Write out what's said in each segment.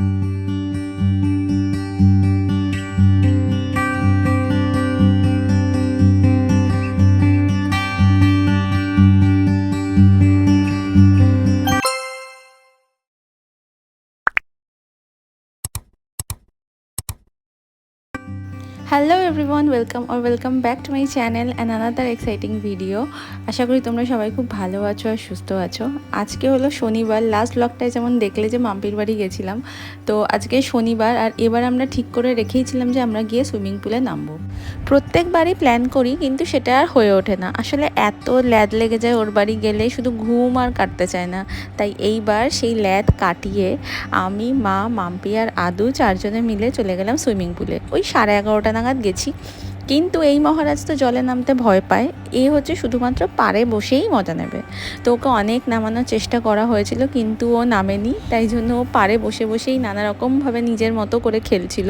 Thank you. Hello everyone welcome or welcome back to my channel and another exciting video আশা করি তোমরা সবাই খুব ভালো আছো আর সুস্থ আছো। আজকে হলো শনিবার লাস্ট ব্লগটায় যেমন দেখলে যে মাম্পির বাড়ি গেছিলাম, তো আজকে শনিবার আর এবার আমরা ঠিক করে রেখেইছিলাম যে আমরা গিয়ে সুইমিং পুলে নামবো। প্রত্যেকবারই প্ল্যান করি কিন্তু সেটা আর হয়ে ওঠে না। আসলে এত ল্যাদ লেগে যায় ওর বাড়ি গেলে, শুধু ঘুম আর কাটতে চায় না। তাই এইবার সেই ল্যাদ কাটিয়ে আমি, মা, মাম্পি আর আদু চারজনে মিলে চলে গেলাম সুইমিং পুলে। ওই সাড়ে এগারোটা নাগাদ গেছি। কিন্তু এই মহারাজ তো জলে নামতে ভয় পায়। এ হচ্ছে শুধুমাত্র পাড়ে বসেই মজা নেবে। তো ওকে অনেক নামানোর চেষ্টা করা হয়েছিল কিন্তু ও নামেনি। তাই জন্য ও পাড়ে বসে বসেই নানা রকমভাবে নিজের মতো করে খেলছিল।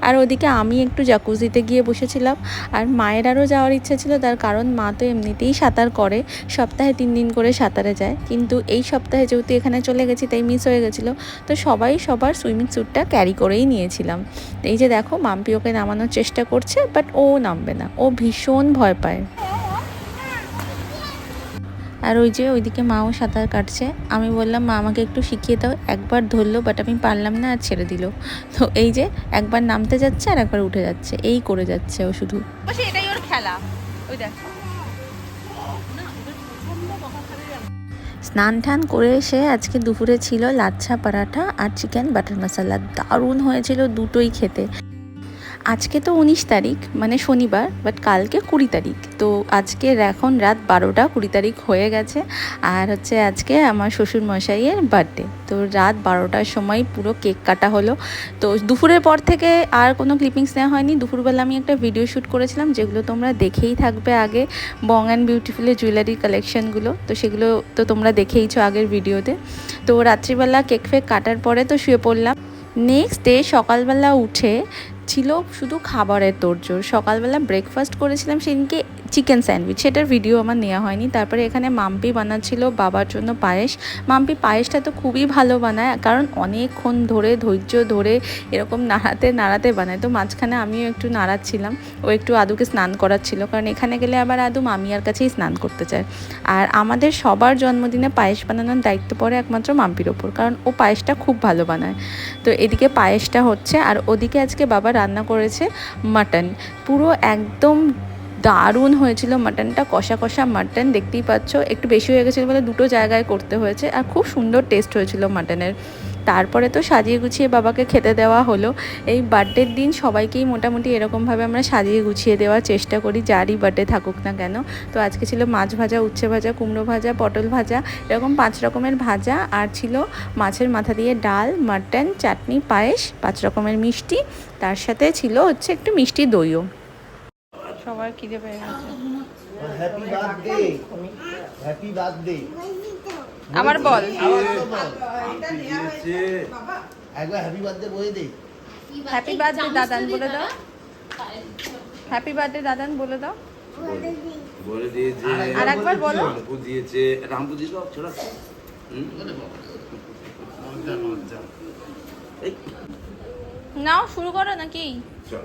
আর ওদিকে আমি একটু জাকুজিতে গিয়ে বসেছিলাম। আর মায়ের আরও যাওয়ার ইচ্ছা ছিল, তার কারণ মা তো এমনিতেই সাঁতার করে। সপ্তাহে তিন দিন করে সাঁতারে যায়। কিন্তু এই সপ্তাহে যেহেতু এখানে চলে গেছি, তাই মিস হয়ে গেছিল। তো সবাই সবার সুইমিং স্যুটটা ক্যারি করেই নিয়েছিলাম। এই যে দেখো, মাম্পি ওকে নামানোর চেষ্টা করছে বাট ও নামবে না। ও ভীষণ ভয় পায়। আর ওই যে ওইদিকে মাও সাঁতার কাটছে। আমি বললাম মা আমাকে একটু শিখিয়ে দাও। একবার ধরলো বাট আমি পারলাম না আর ছেড়ে দিল। তো এই যে একবার নামতে যাচ্ছে আর একবার উঠে যাচ্ছে। এই করে যাচ্ছে ও শুধু। এটাই ওর খেলা। ওই দেখ। স্নান টান করে এসে আজকে দুপুরে ছিল লাচ্ছা পরাঠা আর চিকেন বাটার মশলা। দারুণ হয়েছিল দুটোই খেতে। আজকে তো উনিশ তারিখ মানে শনিবার বাট কালকে কুড়ি তারিখ। তো আজকে এখন রাত বারোটা কুড়ি তারিখ হয়ে গেছে। আর হচ্ছে আজকে আমার শ্বশুর মশাইয়ের বার্থডে তো রাত বারোটার সময় পুরো কেক কাটা হলো। তো দুপুরের পর থেকে আর কোনো ক্লিপিংস নেওয়া হয়নি। দুপুরবেলা আমি একটা ভিডিও শ্যুট করেছিলাম, যেগুলো তোমরা দেখেই থাকবে আগে। বং অ্যান্ড বিউটিফুলের জুয়েলারি কালেকশনগুলো তো সেগুলো তো তোমরা দেখেইছো আগের ভিডিওতে তো রাত্রিবেলা কেক ফেক কাটার পরে তো শুয়ে পড়লাম। নেক্সট ডে সকালবেলা উঠে ছিল শুধু খাবারের তোড়জোড়। সকালবেলা ব্রেকফাস্ট করেছিলাম সেদিনকে চিকেন স্যান্ডউইচ। সেটার ভিডিও আমার নেওয়া হয়নি। তারপরে এখানে মাম্পি বানাচ্ছিল বাবার জন্য পায়েস। মাম্পি পায়েসটা তো খুবই ভালো বানায়, কারণ অনেকক্ষণ ধরে, ধৈর্য ধরে এরকম নাড়াতে নাড়াতে বানায়। তো মাঝখানে আমিও একটু নাড়াচ্ছিলাম। ও একটু আদুকে স্নান করাচ্ছিল। কারণ এখানে গেলে আবার আদু মামিয়ার কাছেই স্নান করতে চায়। আর আমাদের সবার জন্মদিনে পায়েস বানানোর দায়িত্ব পড়ে একমাত্র মাম্পির ওপর, কারণ ও পায়েসটা খুব ভালো বানায়। তো এদিকে পায়েসটা হচ্ছে, আর ওদিকে আজকে বাবা রান্না করেছে মাটন। পুরো একদম দারুণ হয়েছিল মাটনটা, কষা কষা মাটন, দেখতেই পাচ্ছ। একটু বেশি হয়ে গেছিল বলে দুটো জায়গায় করতে হয়েছে আর খুব সুন্দর টেস্ট হয়েছিল মাটনের। তারপরে তো সাজিয়ে গুছিয়ে বাবাকে খেতে দেওয়া হলো। এই বার্থডের দিন সবাইকেই মোটামুটি এরকমভাবে আমরা সাজিয়ে গুছিয়ে দেওয়ার চেষ্টা করি, যারই বার্থডে থাকুক না কেন। তো আজকে ছিল মাছ ভাজা, উচ্ছে ভাজা, কুমড়ো ভাজা, পটল ভাজা, এরকম পাঁচ রকমের ভাজা আর ছিল মাছের মাথা দিয়ে ডাল, মাটন, চাটনি, পায়েস, পাঁচ রকমের মিষ্টি। তার সাথে ছিল হচ্ছে একটু মিষ্টি দইও। সবার খিদে পেয়ে গেছে। হ্যাপি বার্থডে হ্যাপি বার্থডে আবার বল। একবার হ্যাপি বার্থডে বলে দে। হ্যাপি বার্থডে দাদান বলে দাও। হ্যাপি বার্থডে দাদান বলে দাও। বলে দিয়েছে। আর একবার বলো রামপু দিয়েছে। রামপু ছোড়া। নাও শুরু করো নাকি? চল,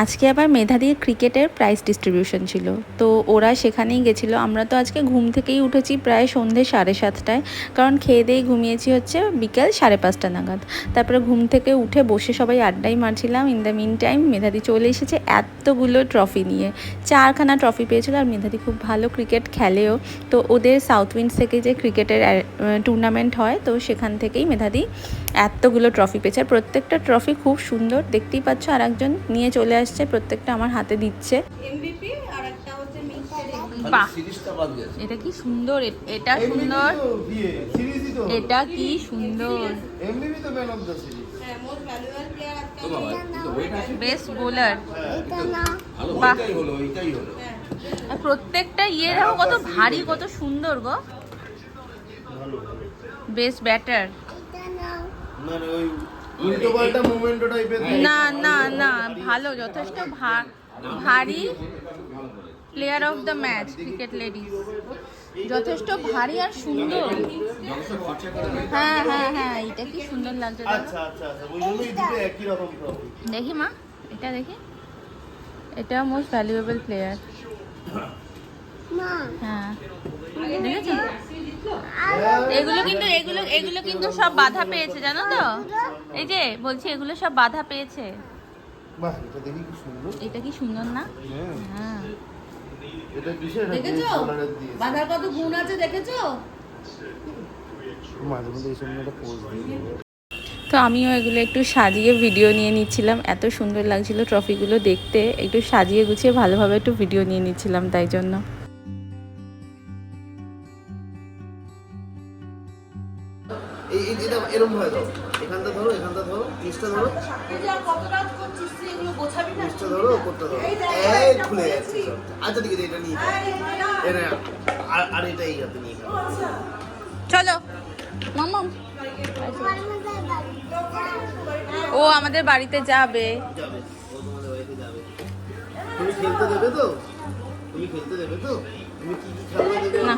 আজকে আবার মেধাদির ক্রিকেটের প্রাইজ ডিস্ট্রিবিউশন ছিল। তো ওরা সেখানেই গেছিল। আমরা তো আজকে ঘুম থেকেই উঠেছি প্রায় সন্ধে সাড়ে সাতটায়। কারণ খেয়ে দিয়ে ঘুমিয়েছি হচ্ছে বিকেল সাড়ে পাঁচটা নাগাদ। তারপরে ঘুম থেকে উঠে বসে সবাই আড্ডাই মারছিলাম। ইন দ্য মিন টাইম মেধাদি চলে এসেছে এতগুলো ট্রফি নিয়ে। চারখানা ট্রফি পেয়েছিল আর মেধাদি খুব ভালো ক্রিকেট খেলেও। তো ওদের সাউথ উইন্ডস থেকে যে ক্রিকেটের টুর্নামেন্ট হয়, তো সেখান থেকেই মেধাদি এতগুলো ট্রফি পেয়েছে। আর প্রত্যেকটা ট্রফি খুব সুন্দর দেখতেই পাচ্ছ আর একজন নিয়ে চলে আসছে প্রত্যেকটা আমার হাতে দিচ্ছে। বাহ। সিরিজটা বাদ গেছে। এটা কি সুন্দর এটা সুন্দর। এটা কি সুন্দর? বেস্ট বোলার বাহ। ওইটাই হলো, ওইটাই হলো। আর প্রত্যেকটা ইয়ে দেখো কত ভারী কত সুন্দর গো। বেস্ট ব্যাটার মানে ওই উল্টো পাল্টা মোমেন্টো টাইপের না না না ভালো যথেষ্ট ভা- ভারী player of the match cricket ladies যথেষ্ট ভারী আর সুন্দর। হ্যাঁ হ্যাঁ হ্যাঁ এটা কি সুন্দর লাগছে আচ্ছা আচ্ছা আচ্ছা একই রকম দেখি মা এটা দেখি। এটা মোস্ট ভ্যালুয়েবল প্লেয়ার হ্যাঁ। দেখেছ এগুলো কিন্তু এগুলো এগুলো কিন্তু সব বাধা পেয়েছে জানো তো? এই যে বলছি এগুলো সব বাধা পেয়েছে। এটা কি সুন্দর। এটা কি সুন্দর না? হ্যাঁ। হ্যাঁ। দেখেছ? বাঁধার কত গুণ আছে দেখেছ? মাঝে মধ্যে এই সময় একটা পোজ দিয়ে তো আমিও এগুলো একটু সাজিয়ে ভিডিও নিয়ে নিচ্ছিলাম। এত সুন্দর লাগছিল ট্রফিগুলো দেখতে। একটু সাজিয়ে গুছিয়ে ভালোভাবে একটু ভিডিও নিয়ে নিচ্ছিলাম তাই জন্য। এরকম হয় তো এখানটা ধরো এখানটা ধরো নিচটা ধরো। নিচটা ধরো ওপরটা ধরো। এই খুলে যাচ্ছে আচ্ছা ঠিক আছে এটা নিয়ে এটা আর আর এটা এই হাতে নিয়ে চলো। মামাম ও আমাদের বাড়িতে যাবে। যাবে। ও তোমাদের বাড়িতে যাবে। তুমি খেলতে দেবে তো? তুমি খেলতে দেবে তো? তুমি কি কি খেলনা দেবে। না।